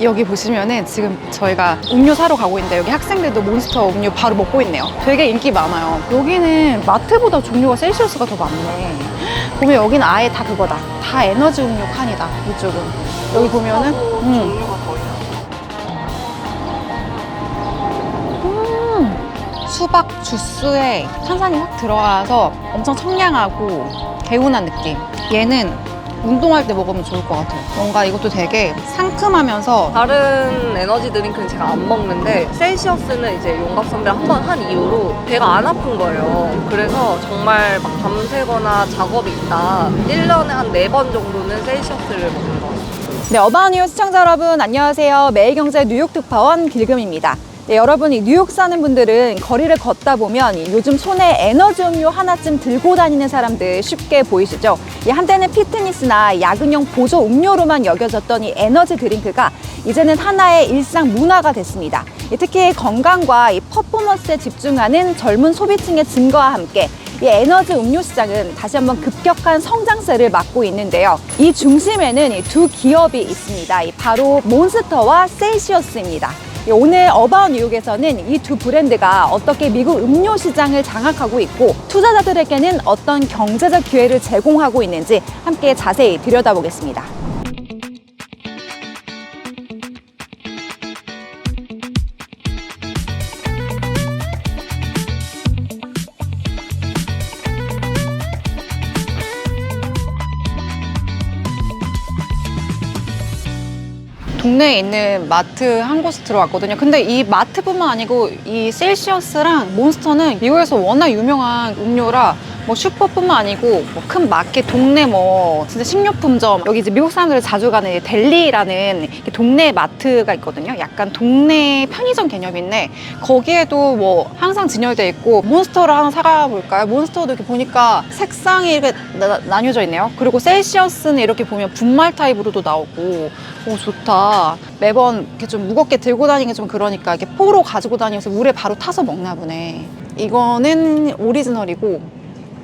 여기 보시면은 지금 저희가 음료 사러 가고 있는데 여기 학생들도 몬스터 음료 바로 먹고 있네요. 되게 인기 많아요. 여기는 마트보다 종류가 셀시어스가 더 많네. 보면 여기는 아예 다 그거다. 다 에너지 음료 칸이다. 이쪽은. 여기 보면은 음? 음, 수박 주스에 탄산이 확 들어가서 엄청 청량하고 개운한 느낌. 얘는 운동할 때 먹으면 좋을 것 같아요. 뭔가 이것도 되게 상큼하면서 다른 에너지 드링크는 제가 안 먹는데 셀시어스는 이제 용갑 선배 한 번 한 이후로 배가 안 아픈 거예요. 그래서 정말 막 밤새거나 작업이 있다. 1년에 한네번 정도는 셀시어스를 먹는 것 같아요. 네, 어바웃뉴 시청자 여러분 안녕하세요. 매일경제 뉴욕 특파원 길금입니다. 네, 여러분 이 뉴욕 사는 분들은 거리를 걷다 보면 이 요즘 손에 에너지 음료 하나쯤 들고 다니는 사람들 쉽게 보이시죠? 이 한때는 피트니스나 야근용 보조 음료로만 여겨졌던 이 에너지 드링크가 이제는 하나의 일상 문화가 됐습니다. 이 특히 건강과 이 퍼포먼스에 집중하는 젊은 소비층의 증가와 함께 이 에너지 음료 시장은 다시 한번 급격한 성장세를 맞고 있는데요. 이 중심에는 이 두 기업이 있습니다. 이 바로 몬스터와 셀시어스입니다. 이 오늘 어바웃 뉴욕에서는 이 두 브랜드가 어떻게 미국 음료 시장을 장악하고 있고 투자자들에게는 어떤 경제적 기회를 제공하고 있는지 함께 자세히 들여다보겠습니다. 동네에 있는 마트 한 곳에 들어왔거든요. 근데 이 마트뿐만 아니고 이 셀시어스랑 몬스터는 미국에서 워낙 유명한 음료라 뭐 슈퍼뿐만 아니고 뭐 큰 마켓, 동네 뭐 진짜 식료품점 여기 이제 미국 사람들이 자주 가는 이 델리라는 동네 마트가 있거든요. 약간 동네 편의점 개념인데 거기에도 뭐 항상 진열돼 있고 몬스터를 하나 사가 볼까요? 몬스터도 이렇게 보니까 색상이 이렇게 나, 나뉘어져 있네요. 그리고 셀시어스는 이렇게 보면 분말 타입으로도 나오고 오 좋다. 매번 이렇게 좀 무겁게 들고 다니기 좀 그러니까 이렇게 포로 가지고 다니면서 물에 바로 타서 먹나 보네. 이거는 오리지널이고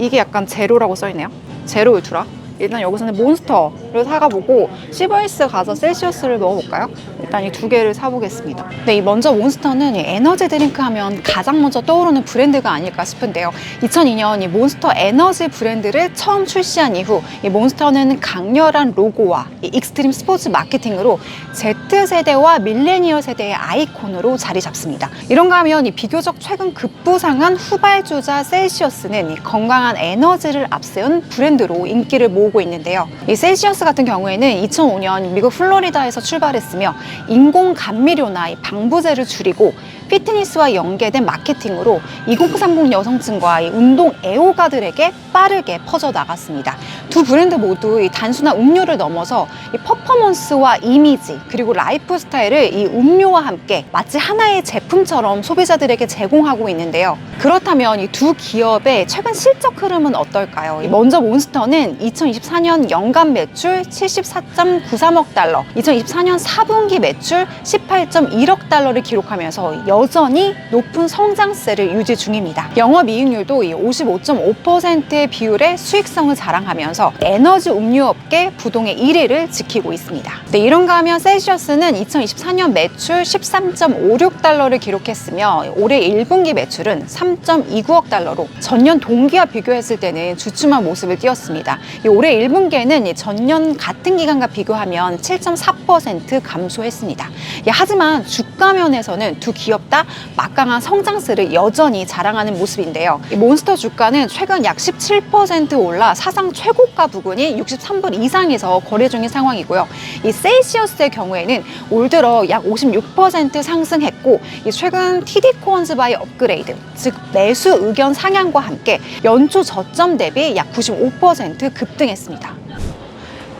이게 약간 제로라고 써있네요. 제로 울트라. 일단 여기서는 몬스터 를 사가보고 시버이스 가서 셀시어스를 먹어볼까요? 일단 이 두 개를 사보겠습니다. 네, 이 먼저 몬스터는 이 에너지 드링크 하면 가장 먼저 떠오르는 브랜드가 아닐까 싶은데요. 2002년 이 몬스터 에너지 브랜드를 처음 출시한 이후 이 몬스터는 강렬한 로고와 이 익스트림 스포츠 마케팅으로 Z세대와 밀레니얼 세대의 아이콘으로 자리 잡습니다. 이런가 하면 이 비교적 최근 급부상한 후발주자 셀시어스는 이 건강한 에너지를 앞세운 브랜드로 인기를 모으고 있는데요. 이 셀시어스 같은 경우에는 2005년 미국 플로리다에서 출발했으며 인공 감미료나 이 방부제를 줄이고 피트니스와 연계된 마케팅으로 2030 여성층과 이 운동 애호가들에게 빠르게 퍼져 나갔습니다. 두 브랜드 모두 이 단순한 음료를 넘어서 이 퍼포먼스와 이미지 그리고 라이프 스타일을 이 음료와 함께 마치 하나의 제품처럼 소비자들에게 제공하고 있는데요. 그렇다면 이 두 기업의 최근 실적 흐름은 어떨까요? 먼저 몬스터는 2024년 연간 매출 74.93억 달러, 2024년 4분기 매출 18.1억 달러를 기록하면서 여전히 높은 성장세를 유지 중입니다. 영업이익률도 55.5%의 비율의 수익성을 자랑하면서 에너지 음료업계 부동의 1위를 지키고 있습니다. 네, 이런가 하면 셀시어스는 2024년 매출 13.56 달러를 기록했으며 올해 1분기 매출은 3.29억 달러로 전년 동기와 비교했을 때는 주춤한 모습을 띄었습니다. 이 올해 1분기에는 전년 같은 기간과 비교하면 7.4% 감소했습니다. 예, 하지만 주가 면에서는 두 기업 다 막강한 성장세를 여전히 자랑하는 모습인데요. 이 몬스터 주가는 최근 약 17% 올라 사상 최고가 부근이 63불 이상에서 거래 중인 상황이고요. 이 세이시어스의 경우에는 올 들어 약 56% 상승했고 이 최근 TD 코언즈 바이 업그레이드, 즉 매수 의견 상향과 함께 연초 저점 대비 약 95% 급등했습니다.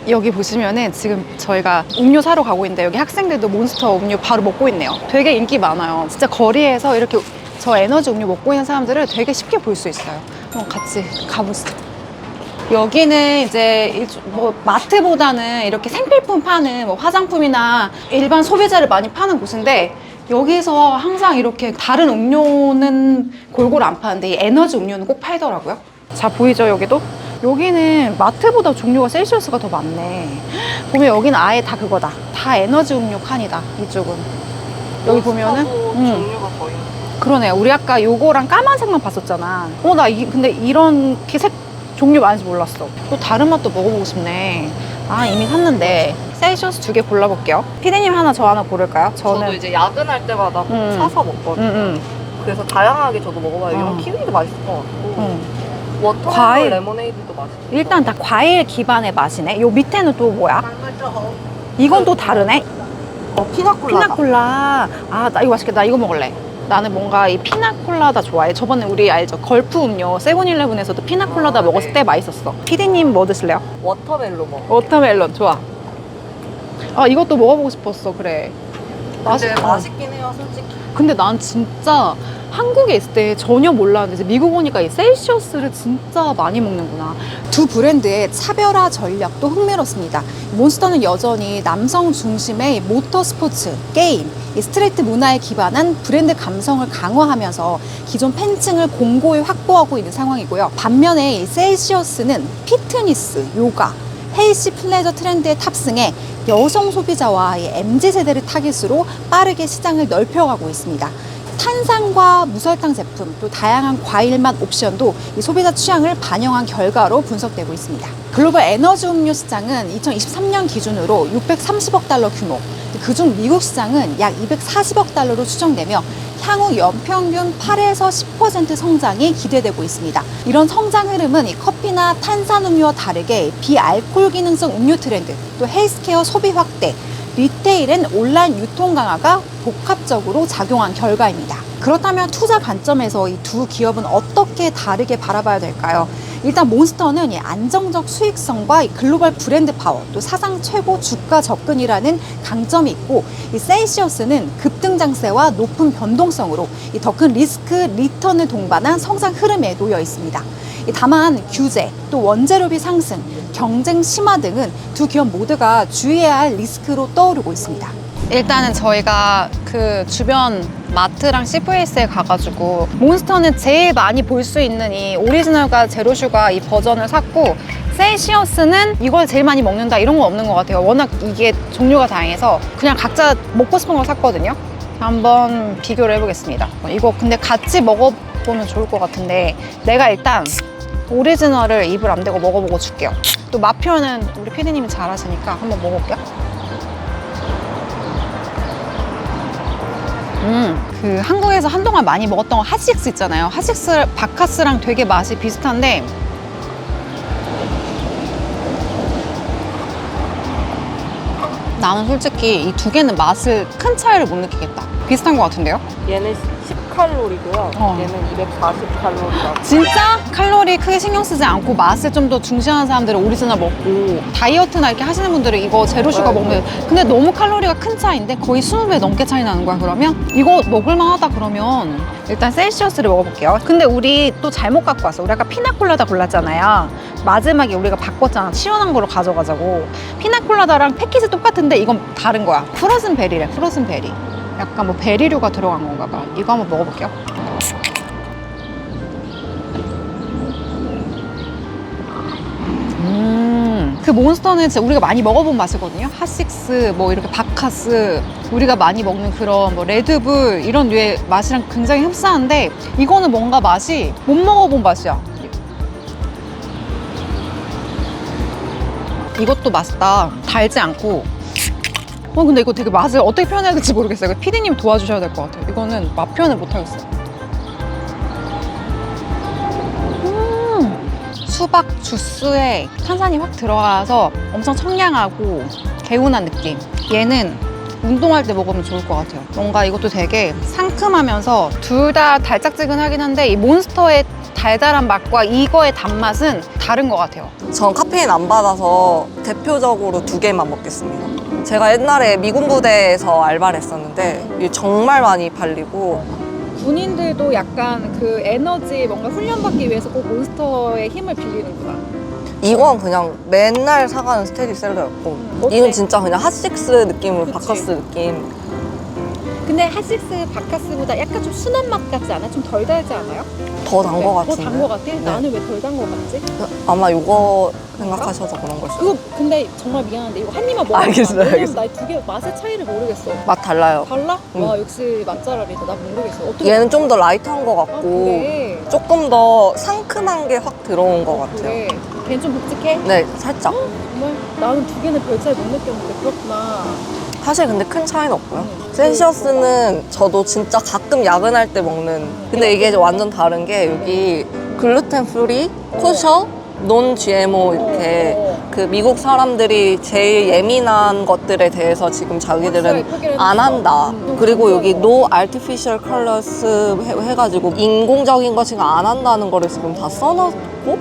여기 보시면은 지금 저희가 음료 사러 가고 있는데 여기 학생들도 몬스터 음료 바로 먹고 있네요. 되게 인기 많아요. 진짜 거리에서 이렇게 저 에너지 음료 먹고 있는 사람들을 되게 쉽게 볼 수 있어요. 그럼 같이 가보시죠. 여기는 이제 일- 뭐 마트보다는 이렇게 생필품 파는 뭐 화장품이나 일반 소비자를 많이 파는 곳인데 여기서 항상 이렇게 다른 음료는 골고루 안 파는데 이 에너지 음료는 꼭 팔더라고요. 자 보이죠 여기도? 여기는 마트보다 종류가 셀시어스가 더 많네. 보면 여기는 아예 다 그거다. 다 에너지 음료 칸이다. 이쪽은. 여기 보면은 음. 종류가. 그러네. 우리 아까 요거랑 까만색만 봤었잖아. 어, 나 이, 근데 이런 색 종류 많은지 몰랐어. 또 다른 맛도 먹어보고 싶네. 아, 이미 샀는데. 셀시어스 두 개 골라볼게요. 피디님 하나, 저 하나 고를까요? 저도 저는. 이제 야근할 때마다 꼭 음. 사서 먹거든요. 응, 응. 그래서 다양하게 저도 먹어봐요. 이런 어. 키위도 맛있을 것 같고 응. 워터멜론 과일. 레모네이드도 맛있고 일단 다 과일 기반의 맛이네. 요 밑에는 또 뭐야? 이건 또 다르네. 어, 피나콜라다. 피나콜라. 아, 나 이거 맛있겠다. 나 이거 먹을래. 나는 뭔가 이 피나콜라다 좋아해. 저번에 우리 알죠? 걸프 음료 세븐일레븐에서도 피나콜라다 아, 먹었을 네. 때 맛있었어. 피디님 뭐 드실래요? 워터멜론 먹어. 워터멜론 좋아. 아 이것도 먹어보고 싶었어. 그래. 근데 맛있긴 해요, 솔직히. 근데 난 진짜 한국에 있을 때 전혀 몰랐는데 미국 오니까 이 셀시어스를 진짜 많이 먹는구나. 두 브랜드의 차별화 전략도 흥미롭습니다. 몬스터는 여전히 남성 중심의 모터 스포츠, 게임, 이 스트레이트 문화에 기반한 브랜드 감성을 강화하면서 기존 팬층을 공고히 확보하고 있는 상황이고요. 반면에 이 셀시어스는 피트니스, 요가, 헬시 플레저 트렌드에 탑승해 여성 소비자와 이 MZ 세대를 타깃으로 빠르게 시장을 넓혀가고 있습니다. 탄산과 무설탕 제품, 또 다양한 과일 맛 옵션도 이 소비자 취향을 반영한 결과로 분석되고 있습니다. 글로벌 에너지 음료 시장은 2023년 기준으로 630억 달러 규모, 그중 미국 시장은 약 240억 달러로 추정되며 향후 연평균 8에서 10% 성장이 기대되고 있습니다. 이런 성장 흐름은 이 커피나 탄산음료와 다르게 비알코올 기능성 음료 트렌드, 또 헬스케어 소비 확대, 리테일엔 온라인 유통 강화가 복합적으로 작용한 결과입니다. 그렇다면 투자 관점에서 이 두 기업은 어떻게 다르게 바라봐야 될까요? 일단 몬스터는 이 안정적 수익성과 이 글로벌 브랜드 파워, 또 사상 최고 주가 접근이라는 강점이 있고, 이 셀시어스는 급등 장세와 높은 변동성으로 더 큰 리스크 리턴을 동반한 성장 흐름에 놓여 있습니다. 이 다만 규제, 또 원재료비 상승, 경쟁 심화 등은 두 기업 모두가 주의해야 할 리스크로 떠오르고 있습니다. 일단은 저희가 그 주변 마트랑 CVS에 가가지고 몬스터는 제일 많이 볼 수 있는 이 오리지널과 제로슈가 이 버전을 샀고 셀시어스는 이걸 제일 많이 먹는다 이런 건 없는 것 같아요. 워낙 이게 종류가 다양해서 그냥 각자 먹고 싶은 걸 샀거든요. 한번 비교를 해보겠습니다. 이거 근데 같이 먹어보면 좋을 것 같은데 내가 일단 오리지널을 입을 안 대고 먹어보고 줄게요. 또 맛 표현은 우리 피디님이 잘하시니까 한번 먹어볼게요. 음, 그 한국에서 한동안 많이 먹었던 거 핫식스 있잖아요. 핫식스 바카스랑 되게 맛이 비슷한데 나는 솔직히 이 두 개는 맛을 큰 차이를 못 느끼겠다. 비슷한 것 같은데요? 얘는 10칼로리고요. 어. 얘는 240칼로리라고. 진짜? 칼로리 크게 신경 쓰지 않고 맛을 좀 더 중시하는 사람들은 오리지널 먹고 다이어트나 이렇게 하시는 분들은 이거 제로 슈가 네. 먹으면 근데 너무 칼로리가 큰 차이인데 거의 20배 넘게 차이 나는 거야 그러면? 이거 먹을만 하다 그러면. 일단 셀시어스를 먹어볼게요. 근데 우리 또 잘못 갖고 왔어. 우리 아까 피나콜라다 골랐잖아요. 마지막에 우리가 바꿨잖아. 시원한 거로 가져가자고. 피나콜라다랑 패키지 똑같은데 이건 다른 거야. 프로즌 베리래 프로즌 베리 약간 뭐 베리류가 들어간 건가 봐 이거 한번 먹어볼게요 음, 그 몬스터는 진짜 우리가 많이 먹어본 맛이거든요. 핫식스, 뭐 이렇게 바카스, 우리가 많이 먹는 그런 뭐 레드불 이런 류의 맛이랑 굉장히 흡사한데 이거는 뭔가 맛이 못 먹어본 맛이야. 이것도 맛있다. 달지 않고. 어, 근데 이거 되게 맛을 어떻게 표현해야 될지 모르겠어요. 피디님 도와주셔야 될 것 같아요. 이거는 맛 표현을 못 하겠어요. 음, 수박 주스에 탄산이 확 들어가서 엄청 청량하고 개운한 느낌. 얘는 운동할 때 먹으면 좋을 것 같아요. 뭔가 이것도 되게 상큼하면서 둘 다 달짝지근하긴 한데 이 몬스터의 달달한 맛과 이거의 단맛은 다른 것 같아요. 전 카페인 안 받아서 대표적으로 두 개만 먹겠습니다. 제가 옛날에 미군 부대에서 알바를 했었는데 이게 정말 많이 팔리고 군인들도 약간 그 에너지 뭔가 훈련받기 위해서 꼭 몬스터의 힘을 빌리는구나. 이건 그냥 맨날 사가는 스테디셀러였고 음? 이건 진짜 그냥 핫식스 느낌으로 그치. 바카스 느낌 근데 핫식스 바카스보다 약간 좀 순한 맛 같지 않아? 좀 덜 달지 않아요? 더 단 거 같은데. 더단 거 같아? 나는 왜 덜 단 거 같지? 아마 이거 생각하셔서 그런 걸 수도. 그거 근데 정말 미안한데 이거 한 입만 먹어. 알겠어요, 알겠어요. 나두개 맛의 차이를 모르겠어. 맛 달라요. 달라? 응. 와 역시 맛잘알이다. 나 모르겠어. 어떻게? 얘는 좀 더 라이트한 것 아, 같고 그래. 조금 더 상큼한 게 확 들어온 것 같아요. 그래. 걔는 좀 묵직해? 네, 살짝. 정말 나는 두 개는 별 차이 못 느꼈는데 그렇구나. 사실 근데 큰 차이는 없고요. 응. 센시어스는 저도 진짜 가끔 야근할 때 먹는. 근데 이게 완전 다른 게 여기 글루텐 프리, 코셔, 논 GMO 이렇게 어. 그 미국 사람들이 제일 예민한 것들에 대해서 지금 자기들은 안 한다. 음, 그리고 여기 no artificial colors 해, 가지고 인공적인 거 지금 안 한다는 거를 지금 다 써놓고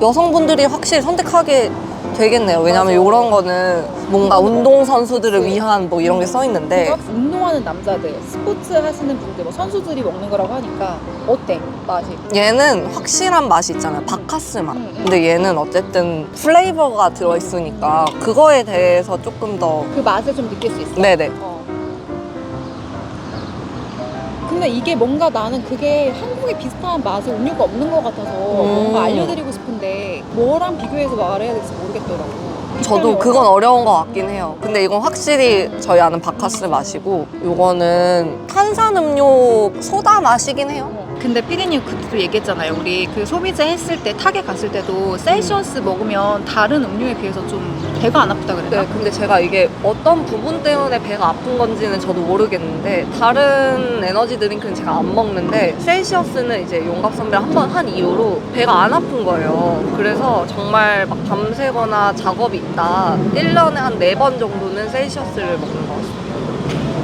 여성분들이 확실히 선택하게 되겠네요. 왜냐면. 이런 거는 뭔가 운동 선수들을 위한 뭐 이런 게 써 있는데 그러니까 운동하는 남자들, 스포츠 하시는 분들, 뭐 선수들이 먹는 거라고 하니까 어때 맛이? 얘는 확실한 맛이 있잖아요. 바카스 맛. 음, 음. 근데 얘는 어쨌든 플레이버가 들어있으니까 그거에 대해서 조금 더 그 맛을 좀 느낄 수 있어. 네네. 어. 근데 이게 뭔가 나는 그게 한국에 비슷한 맛의 음료가 없는 것 같아서 뭔가 알려드리고 싶은데 뭐랑 비교해서 말해야 될지 모르겠더라고. 저도. 그건 어려운 것 같긴 해요. 근데 이건 확실히 저희 아는 바카스 맛이고, 요거는 탄산음료 소다 맛이긴 해요. 근데 피디님 그때도 얘기했잖아요. 우리 그 소비자 했을 때 타겟 갔을 때도 셀시어스 먹으면 다른 음료에 비해서 좀 배가 안 아프다 그랬나? 네, 근데 제가 이게 어떤 부분 때문에 배가 아픈 건지는 저도 모르겠는데 다른 에너지 드링크는 제가 안 먹는데 셀시어스는 이제 용갑 선배를 한번 한 이후로 배가 안 아픈 거예요. 그래서 정말 막 밤새거나 작업이 있다. 1년에 한네번 정도는 셀시어스를 먹는 것 같아요.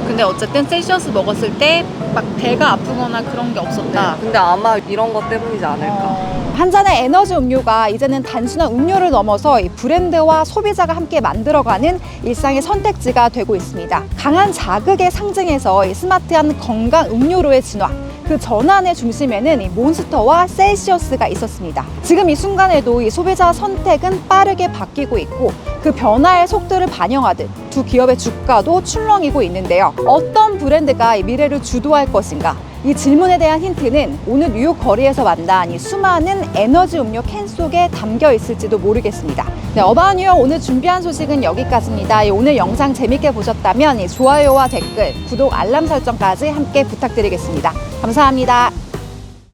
근데 어쨌든 셀시어스 먹었을 때 막 배가 아프거나 그런 게 없었다. 근데 아마 이런 것 때문이지 않을까. 한 잔의 에너지 음료가 이제는 단순한 음료를 넘어서 이 브랜드와 소비자가 함께 만들어가는 일상의 선택지가 되고 있습니다. 강한 자극의 상징에서 이 스마트한 건강 음료로의 진화. 그 전환의 중심에는 이 몬스터와 셀시어스가 있었습니다. 지금 이 순간에도 이 소비자 선택은 빠르게 바뀌고 있고 그 변화의 속도를 반영하듯 두 기업의 주가도 출렁이고 있는데요. 어떤 브랜드가 이 미래를 주도할 것인가? 이 질문에 대한 힌트는 오늘 뉴욕 거리에서 만난 이 수많은 에너지 음료 캔 속에 담겨 있을지도 모르겠습니다. 네, 어바웃 뉴욕 오늘 준비한 소식은 여기까지입니다. 이 오늘 영상 재밌게 보셨다면 이 좋아요와 댓글, 구독, 알람 설정까지 함께 부탁드리겠습니다. 감사합니다.